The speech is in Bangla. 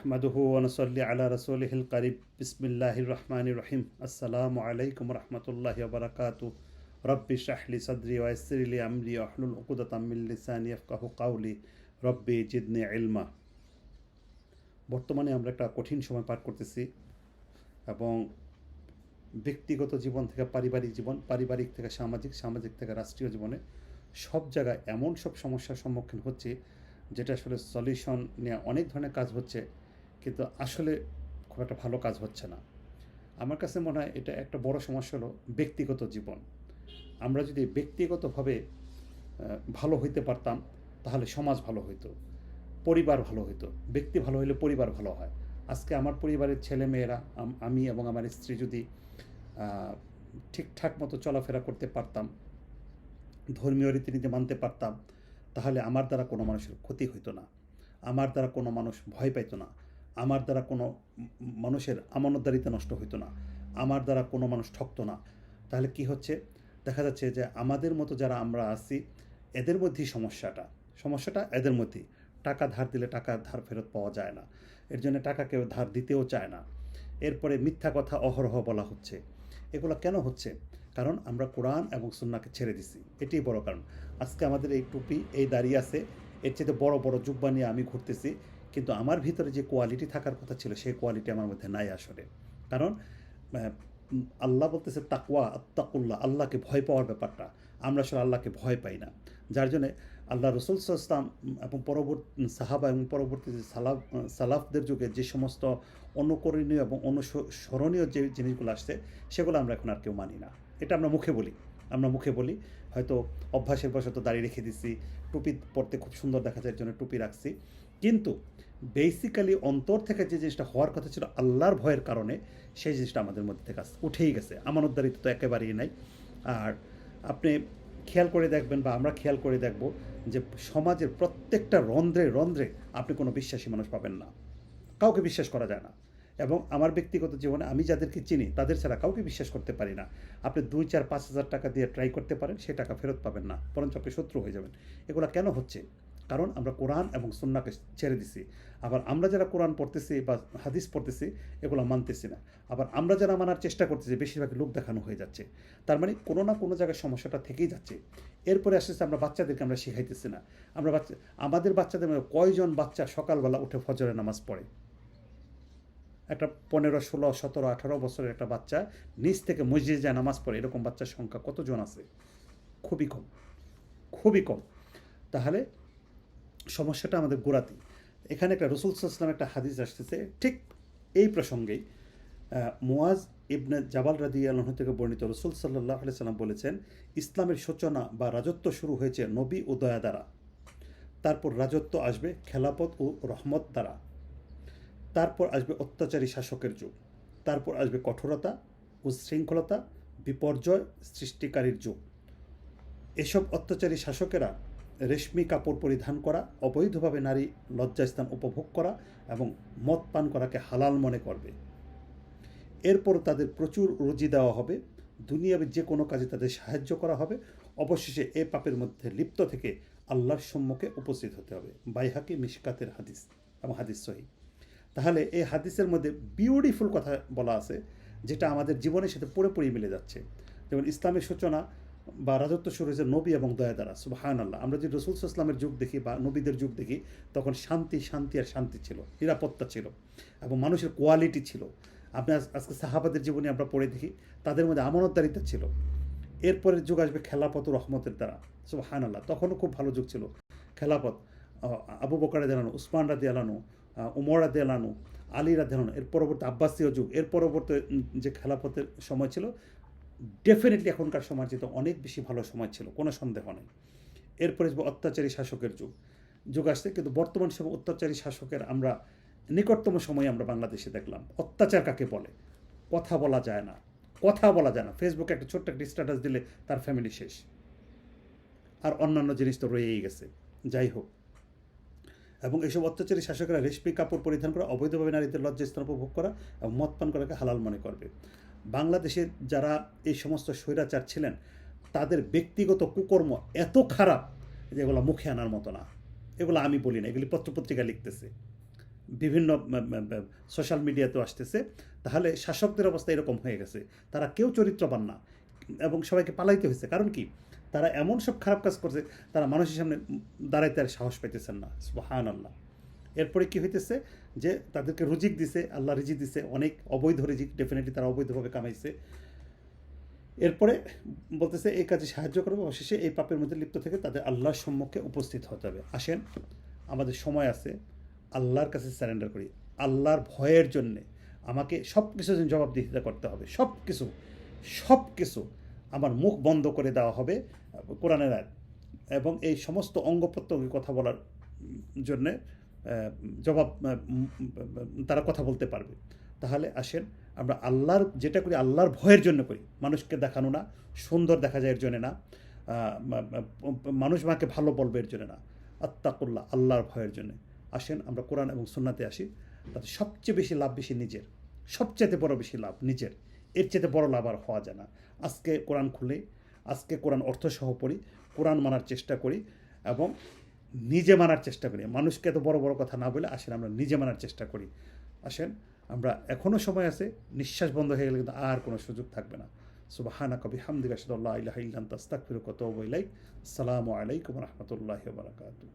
নাহমাদুহু ওনসল্লি আলা রসোলহিল করিব বিসমিল্লাহির রহমান রহিম আসসালামু আলাইকুম রহমতুল্লাহ বারাকাতু রব্বি শাহলি সদরি ওয়াসিরলি আমরি আহলুল উকুদাতামিল্লিসানি আফকাহু কাউলি রব্বি জিদনে ইলমা বর্তমানে আমরা একটা কঠিন সময় পার করতেছি এবং ব্যক্তিগত জীবন থেকে পারিবারিক জীবন, পারিবারিক থেকে সামাজিক সামাজিক থেকে রাষ্ট্রীয় জীবনে সব জায়গায় এমন সব সমস্যার সম্মুখীন হচ্ছে, যেটা আসলে সলিউশন নিয়ে অনেক ধরনের কাজ হচ্ছে। কিন্তু আসলে খুব একটা ভালো কাজ হচ্ছে না। আমার কাছে মনে হয় এটা একটা বড় সমস্যা হলো ব্যক্তিগত জীবন। আমরা যদি ব্যক্তিগতভাবে ভালো হইতে পারতাম, তাহলে সমাজ ভালো হইতো, পরিবার ভালো হইতো, ব্যক্তি ভালো হইলে পরিবার ভালো হয়। আজকে আমার পরিবারের ছেলে মেয়েরা আমি এবং আমার স্ত্রী যদি ঠিকঠাক মতো চলাফেরা করতে পারতাম, ধর্মীয় রীতিনীতি মানতে পারতাম, তাহলে আমার দ্বারা কোনো মানুষের ক্ষতি হইতো না। আমার দ্বারা কোনো মানুষ ভয় পাইতো না। আমার দ্বারা কোনো মানুষের আমানতদারিতে নষ্ট হইতো না। আমার দ্বারা কোনো মানুষ ঠকতো না। তাহলে কি হচ্ছে? দেখা যাচ্ছে যে আমাদের মতো যারা আমরা আছি, এদের মধ্যেই সমস্যাটা। সমস্যাটা এদের মধ্যেই। টাকা ধার দিলে টাকা ধার ফেরত পাওয়া যায় না। এর জন্য টাকা কেউ ধার দিতেও চায় না। এরপরে মিথ্যা কথা, অহরহ বলা হচ্ছে। এগুলো কেন হচ্ছে? কারণ আমরা কোরআন এবং সুন্নাকে ছেড়ে দিছি। এটাই বড় কারণ। আজকে আমাদের এই টুপি, এই দাঁড়িয়ে আছে। এর চেয়ে বড় বড় জুব্বা নিয়ে আমি ঘুরতেছি। কিন্তু আমার ভিতরে যে কোয়ালিটি থাকার কথা ছিল, সেই কোয়ালিটি আমার মধ্যে নাই আসলে। কারণ আল্লাহ বলতেছে তাকুয়া আত্তাকুল্লাহ আল্লাহকে ভয় পাওয়ার ব্যাপারটা। আমরা আসলে আল্লাহকে ভয় পাই না। যার জন্যে আল্লাহ রসুল ইসলাম এবং পরবর্তী, সাহাবা এবং পরবর্তী সালাফ, সালাফদের যুগে যে সমস্ত অনুকরণীয় এবং অনুসরণীয় যে জিনিসগুলো আসছে, সেগুলো আমরা এখন আর কেউ মানি না। এটা আমরা মুখে বলি। আমরা মুখে বলি। হয়তো অভ্যাসের বশত দাঁড়িয়ে রেখে দিছি। টুপি পরতে খুব সুন্দর দেখা যায় জন্য টুপি রাখছি। কিন্তু বেসিক্যালি অন্তর থেকে যে জিনিসটা হওয়ার কথা ছিল, আল্লাহর ভয়ের কারণে সেই জিনিসটা আমাদের মধ্যে থেকে উঠেই গেছে। আমানতদারিত্ব তো একেবারেই নাই। আর আপনি খেয়াল করে দেখবেন বা আমরা খেয়াল করে দেখব যে সমাজের প্রত্যেকটা রন্ধ্রে রন্ধ্রে আপনি কোনো বিশ্বাসী মানুষ পাবেন না। কাউকে বিশ্বাস করা যায় না। এবং আমার ব্যক্তিগত জীবনে আমি যাদেরকে চিনি, তাদের ছাড়া কাউকে বিশ্বাস করতে পারি না। আপনি দুই, চার, পাঁচ হাজার টাকা দিয়ে ট্রাই করতে পারেন সে টাকা ফেরত পাবেন না, বরঞ্চ আপনি শত্রু হয়ে যাবেন। এগুলো কেন হচ্ছে? কারণ আমরা কোরআন এবং সুন্নাকে ছেড়ে দিছি। আবার আমরা যারা কোরআন পড়তেছি বা হাদিস পড়তেছি, এগুলো মানতেছি না। আবার আমরা যারা মানার চেষ্টা করতেছি বেশিরভাগ লোক দেখানো হয়ে যাচ্ছে। তার মানে কোনো না কোনো জায়গায় সমস্যাটা থেকেই যাচ্ছে। এরপরে আসতে আসতে আমরা বাচ্চাদেরকে আমরা শেখাইতেছি না। আমরা বাচ্চা, আমাদের বাচ্চাদের মধ্যে কয়জন বাচ্চা সকালবেলা উঠে ফজরের নামাজ পড়ে? একটা পনেরো, ষোলো, সতেরো, আঠারো বছরের একটা বাচ্চা নিচ থেকে মসজিদে যায়, নামাজ পড়ে, এরকম বাচ্চার সংখ্যা কতজন আছে? খুবই কম খুবই কম। তাহলে সমস্যাটা আমাদের গোড়াতেই। এখানে একটা রসুল সাল্লাম একটা হাদিস আসতেছে, ঠিক এই প্রসঙ্গেই মুয়াজ ইবনে জাবাল রাদি আল্লাহ থেকে বর্ণিত রসুল সাল্লাহ আলি সাল্লাম বলেছেন, ইসলামের সূচনা বা রাজত্ব শুরু হয়েছে নবী ও দয়া দ্বারা। তারপর রাজত্ব আসবে খেলাপথ ও রহমত দ্বারা। তারপর আসবে অত্যাচারী শাসকের যুগ। তারপর আসবে কঠোরতা ও শৃঙ্খলতা, বিপর্যয় সৃষ্টিকারীর যুগ। এসব অত্যাচারী শাসকেরা রেশমি কাপড় পরিধান করা, অবৈধভাবে নারী লজ্জাস্থান উপভোগ করা এবং মদ পান করাকে হালাল মনে করবে। এরপর তাদের প্রচুর রুজি দেওয়া হবে। দুনিয়াবে যে কোনো কাজে তাদের সাহায্য করা হবে। অবশেষে এ পাপের মধ্যে লিপ্ত থেকে আল্লাহর সম্মুখে উপস্থিত হতে হবে। বাইহাকি মিশকাতের হাদিস এবং হাদিস সহি। তাহলে এই হাদিসের মধ্যে বিউটিফুল কথা বলা আছে, যেটা আমাদের জীবনের সাথে পুরোপুরি মিলে যাচ্ছে। যেমন ইসলামের সূচনা বা রাজত্ব শুরু হয়েছে নবী এবং দয়া দ্বারা সুবাহান আল্লাহ আমরা যদি রসুল ইসলামের যুগ দেখি বা নবীদের যুগ দেখি, তখন শান্তি শান্তি আর শান্তি ছিল, নিরাপত্তা ছিল এবং মানুষের কোয়ালিটি ছিল। আপনি আজকে সাহাবাদের জীবনে আমরা পড়ে দেখি, তাদের মধ্যে আমানতদারিতা ছিল। এরপরের যুগ আসবে খেলাপত ও রহমতের দ্বারা সুবাহান আল্লাহ তখনও খুব ভালো যুগ ছিল। খেলাপথ আবু বকারে দেলানো উসমান রাদি আলানো উমর রাদি আলানো আলী রাদি এর পরবর্তী আব্বাসীয় যুগ, এর পরবর্তী যে খেলাপথের সময় ছিল ডেফিনেটলি এখনকার সময় যেতে অনেক বেশি ভালো সময় ছিল, কোনো সন্দেহ নেই। এরপরে অত্যাচারী শাসকের যুগ। যুগ আসছে, কিন্তু বর্তমান সময় অত্যাচারী শাসকের আমরা নিকটতম সময়ে আমরা বাংলাদেশে দেখলাম। অত্যাচার কাকে বলে? কথা বলা যায় না। কথা বলা যায় না। ফেসবুকে একটা ছোট্ট একটা স্ট্যাটাস দিলে তার ফ্যামিলি শেষ। আর অন্যান্য জিনিস তো রয়েই গেছে। যাই হোক এবং এইসব অত্যাচারী শাসকেরা রেশমি কাপড় পরিধান করা অবৈধভাবে নারীদের লজ্জাস্থান উপভোগ করা এবং মদ পান করাকে হালাল মনে করবে। বাংলাদেশের যারা এই সমস্ত স্বৈরাচার ছিলেন, তাদের ব্যক্তিগত কুকর্ম এত খারাপ যে এগুলো মুখে আনার মতো না। এগুলো আমি বলি না, এগুলি পত্রপত্রিকা লিখতেছে। বিভিন্ন সোশ্যাল মিডিয়াতেও আসতেছে। তাহলে শাসকদের অবস্থা এরকম হয়ে গেছে। তারা কেউ চরিত্রবান না এবং সবাইকে পালাইতে হয়েছে। কারণ কি? তারা এমন সব খারাপ কাজ করছে, তারা মানুষের সামনে দাঁড়াইতে আর সাহস পাইতেছেন না। সুহান আল্লাহ এরপরে কি হইতেছে যে, তাদেরকে রুজিক দিছে, আল্লাহ রিজিক দিছে, অনেক অবৈধ রিজিক ডেফিনেটলি তারা অবৈধভাবে কামাইছে। এরপরে বলতেছে, এই কাজে সাহায্য করবে অবশেষে এই পাপের মধ্যে লিপ্ত থেকে তাদের আল্লাহর সম্মুখে উপস্থিত হতে হবে। আসেন, আমাদের সময় আছে। আল্লাহর কাছে স্যারেন্ডার করি। আল্লাহর ভয়ের জন্যে আমাকে সব কিছু জবাবদিহিতা করতে হবে। সব কিছু সব কিছু আমার মুখ বন্ধ করে দেওয়া হবে, কোরআনের আয়াত। এবং এই সমস্ত অঙ্গ কথা বলার জন্যে জবাব তারা কথা বলতে পারবে। তাহলে আসেন, আমরা আল্লাহর, যেটা করি আল্লাহর ভয়ের জন্য করি। মানুষকে দেখানো না, সুন্দর দেখা যায় এর জন্য না মানুষ মাকে ভালো বলবে এর জন্য না আত্মাকুল্লাহ আল্লাহর ভয়ের জন্য। আসেন, আমরা কোরআন এবং সুন্নাতে আসি, তাতে সবচেয়ে বেশি লাভ বেশি নিজের সবচেয়ে বড় বেশি লাভ নিজের। এর চেয়ে বড় লাভ আর হওয়া যায় না। আজকে কোরআন খুলে, আজকে কোরআন অর্থ সহ পড়ি, কোরআন মানার চেষ্টা করি এবং নিজে মানার চেষ্টা করি। মানুষকে এত বড় বড় কথা না বলে আসেন আমরা নিজে মানার চেষ্টা করি। আসেন, আমরা এখনও সময় আছে, নিঃশ্বাস বন্ধ হয়ে গেলে কিন্তু আর কোনো সুযোগ থাকবে না। সুবাহানা কবি হামদিকা সাল্লাহ ইলাহ ইল্লান তাস্তাক ফিরুকত বইলাই আসসালামু আলাইকুম রহমতুল্লাহ বারাকাতু